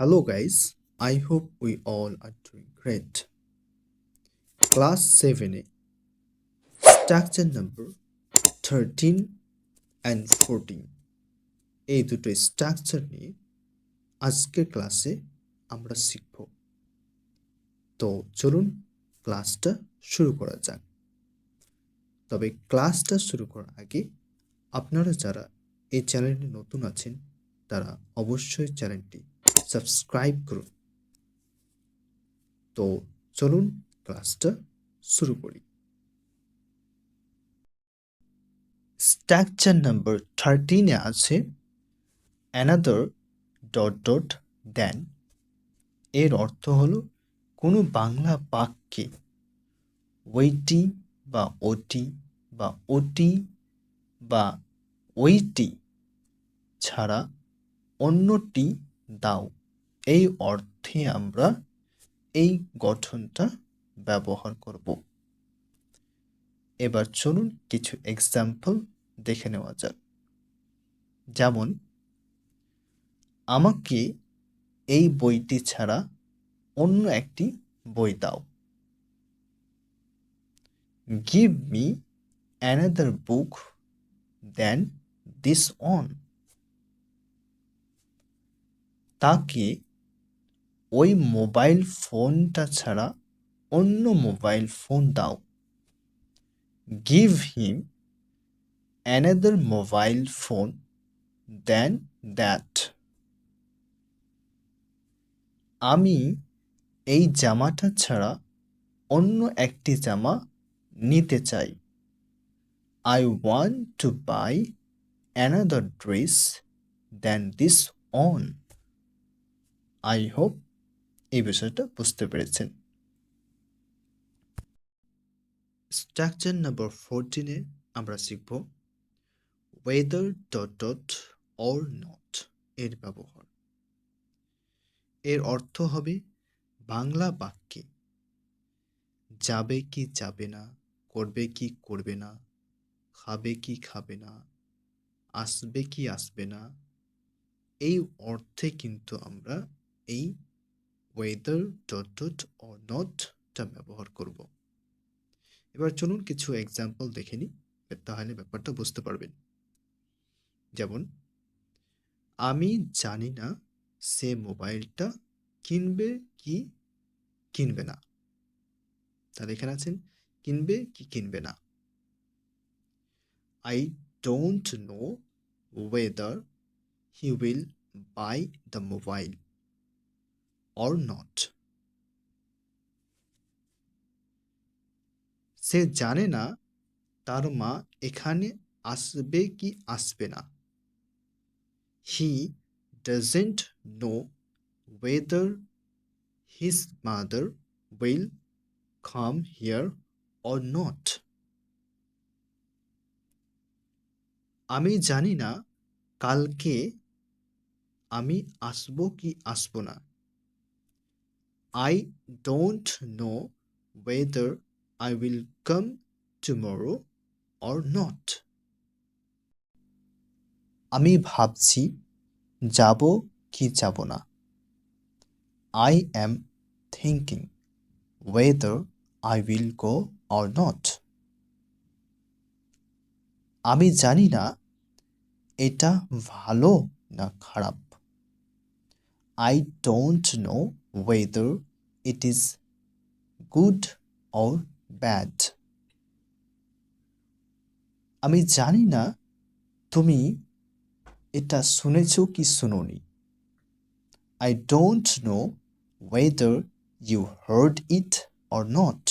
Hello, guys. I hope we all are doing great. 7 A structure number thirteen and fourteen এই দুটো structure নিয়ে আজকের ক্লাসে আমরা শিখব তো চলুন ক্লাসটা শুরু করা যাক তবে ক্লাসটা শুরু করার আগে আপনারা যারা এই চ্যানেলে নতুন আছেন তারা অবশ্যই চ্যানেলটি সাবস্ক্রাইব করুন তো চলুন ক্লাসটা শুরু করি। স্ট্রাকচার নাম্বার থার্টিনে আছে অ্যানাদার ডট ডট দেন এর অর্থ হলো কোনো বাংলা বাক্যে ওইটি বা ওটি বা ওটি বা ওইটি ছাড়া অন্যটি দাও। এই অর্থে আমরা এই গঠনটা ব্যবহার করব। এবার চলুন কিছু এক্সাম্পল দেখে নেওয়া যাক। যেমন, আমাকে এই বইটি ছাড়া অন্য একটি বই দাও। Give me another book than this one তাকে ওই মোবাইল ফোনটা ছাড়া অন্য মোবাইল ফোন দাও। Give him another mobile phone than that আমি এই জামাটা ছাড়া অন্য একটি জামা নিতে চাই। I want to buy another dress than this one I hope এই বিষয়টা বুঝতে পেরেছেন। স্ট্রাকচার নাম্বার ফোরটিনে আমরা শিখব whether dot dot or not এর ব্যবহার। এর অর্থ হবে বাংলা বাক্যে যাবে কি যাবে না, করবে কি করবে না, খাবে কি খাবে না, আসবে কি আসবে না, এই অর্থে কিন্তু আমরা এই ওয়েদার ডট ডট অর নটটা ব্যবহার করব। এবার চলুন কিছু এক্সাম্পল দেখে নিই, তাহলে ব্যাপারটা বুঝতে পারবেন। যেমন, আমি জানি না সে মোবাইলটা কিনবে কি কিনবে না। তাহলে এখানে আছেন, কিনবে কি কিনবে না। I don't know whether he will buy the mobile or not সে জানে না তার মা এখানে আসবে কি আসবে না। He doesn't know whether his mother will come here or not আমি জানি না কালকে আমি আসব কি আসব না। I don't know whether I will come tomorrow or not. আমি ভাবছি যাব কি যাব না। I am thinking whether I will go or not আমি জানি না এটা ভালো না খারাপ। I don't know whether it is good or bad আমি জানি না তুমি এটা শুনেছ কি শুনোনি। I don't know whether you heard it or not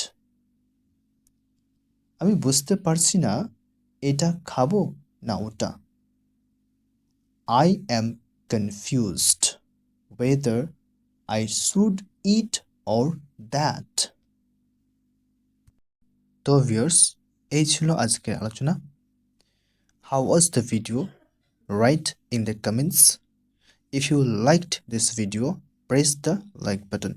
আমি বুঝতে পারছি না এটা খাব না ওটা। I am confused whether I should eat or that তো ভিউয়ার্স এই ছিল আজকের আলোচনা। How was the video write in the comments if you liked this video press the like button